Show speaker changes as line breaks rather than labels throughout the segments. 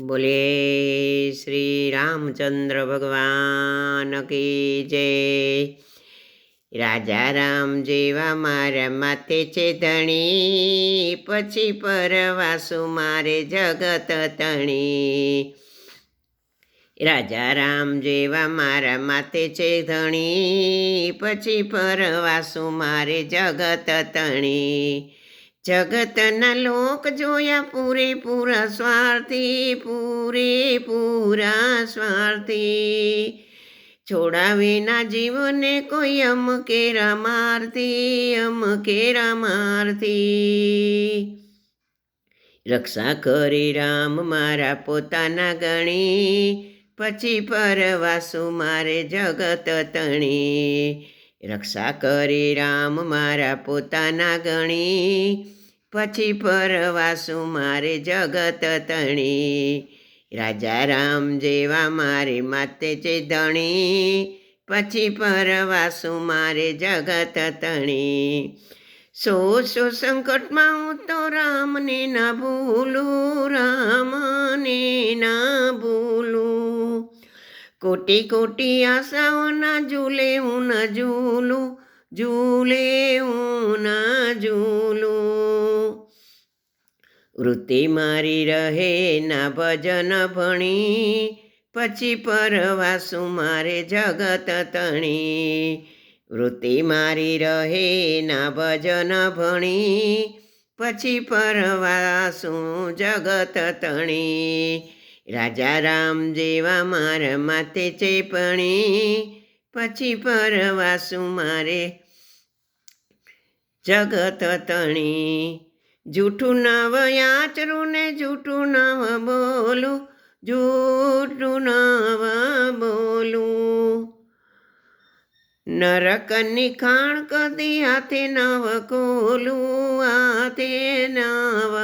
બોલે શ્રી રામચંદ્ર ભગવાન કી જય. રાજા રામ જેવા મારા માથે છે ધણી, પછી પરવાસુ મારે જગત તણી. રાજા રામ જેવા મારા માથે છે ધણી, પછી પરવાસુ મારે જગત તણી. જગતના લોક જોયા પૂરેપૂરા સ્વાર્થી પૂરેપૂરા સ્વાર્થી. છોડાવીના જીવને કોઈ અમ કેરા મારતી અમ કેરા મારતી. રક્ષા કરી રામ મારા પોતાના ગણી, પછી પરવાસુ મારે જગત તણી. રક્ષા કરી રામ મારા પોતાના ગણી પછી પરવાસુ મારે જગત તણી. રાજા રામ જેવા મારે માતે છે ધણી. પછી પરવાસુ મારે જગત તણી. સો સો સંકટમાં હું તો રામને ના ભૂલું, રામને ના ભૂલું. કોટી કોટી આશાઓના ઝૂલે હું ન ઝૂલું, ઝૂલે હું ન ઝૂલું. વૃત્તિ મારી રહે ના ભજન ભણી, પછી પરવાસુ મારે જગત તણી. વૃત્તિ મારી રહે ના ભજન ભણી, પછી પરવાસુ જગત તણી. રાજા રામ જેવા મારા માથે ચેપણી, પછી પરવાસુ મારે જગત તણી. જૂઠું નવ યાચરું ને જૂઠું નવ બોલું. જૂઠું નવ બોલું. નરકની ખાણ કદી હાથે નવ ખોલું, હાથે નવ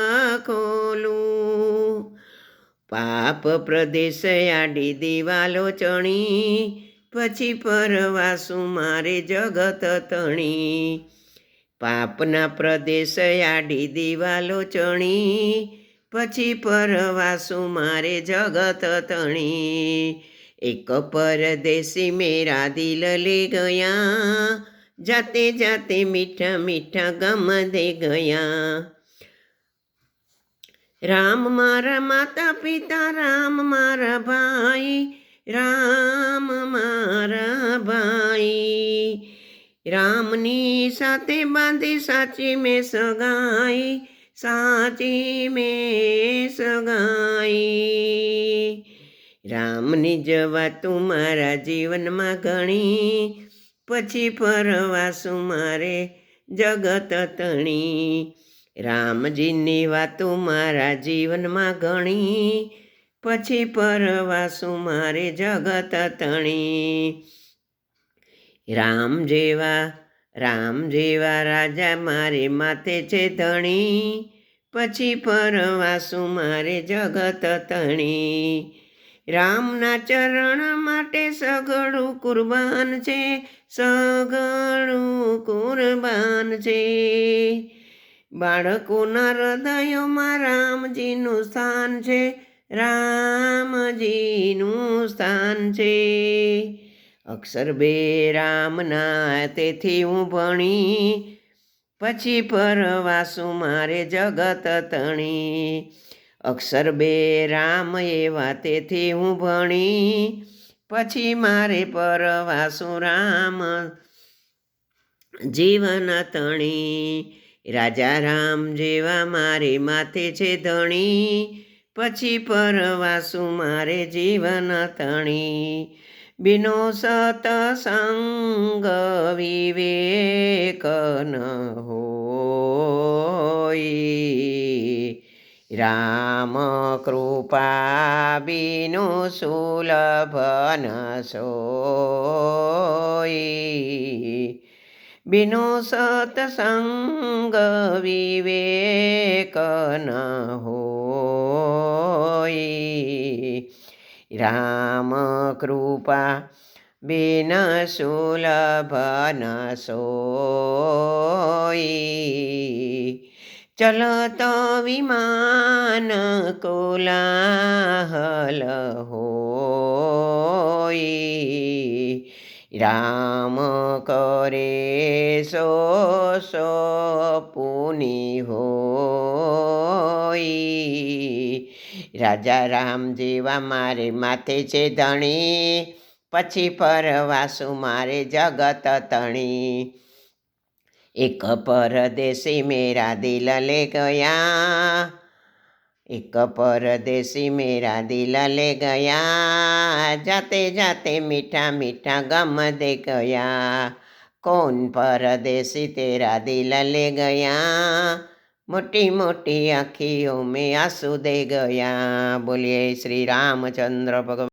ખોલું. પાપ પ્રદેશ આડી દિવાલો ચણી, પછી પરવાસું મારે જગત તણી. પાપના પ્રદેશ આડી દિવાલો ચણી, પછી પરવાસુ મારે જગત તણી. એક પરદેશી મેરા દિલ લે ગયા, જાતે જાતે મીઠા મીઠા ગમ દે ગયા. રામ મારા માતા પિતા, રામ મારા ભાઈ, રામ મારા ભાઈ. રામની સાથે બાંધી સાચી મેં સગાઈ સાચી મેં સગાઈ રામની જવા તું મારા જીવનમાં ઘણી પછી પરવાસુ મારે જગત તણી. રામજીની વાતો મારા જીવનમાં ઘણી પછી પરવાસું મારે જગત તણી. રામ જેવા રામ જેવા રાજા મારે માથે છે ધણી, પછી પરવાસુ મારે જગત તણી. રામના ચરણ માટે સગળું કુરબાન છે સગળું કુરબાન છે. બાળકોના હૃદયોમાં રામજીનું સ્થાન છે, રામજીનું સ્થાન છે. અક્ષર બે રામના તેથી હું ભણી, પછી પરવાસુ મારે જગત તણી. અક્ષર બે રામ એવા તેથી હું ભણી, પછી મારે પરવાસુ રામ જીવન તણી. રાજા રામ જેવા મારે માથે છે ધણી, પછી પરવાસુ મારે જીવન તણી. બિનો સતસંગ વિવેક ન હોય રામ કૃપા બિનો સુલભ ન સોય બિનો સતસંગ વિવેક ન હોય રામ કૃપા બિન સુલભ ન સોય ચલત વિમાન કોલાહલ હોય રામ કરે સો સો પુની હોય રાજા રામ જેવા મારે માથે છે ધણી, પછી પર વાસુ મારે જગત તણી. એક પરદેશી મેરા દિલ લે ગયા, એક પરદેશી મેરા દિલ લે ગયા, જાતે જાતે મીઠા મીઠા ગમ દે ગયા. કોણ પરદેશી તેરા દિલ લે ગયા? મોટી મોટી આંખીઓ મેં આંસુ દે ગયા. બોલીએ શ્રી રામચંદ્ર ભગવાન.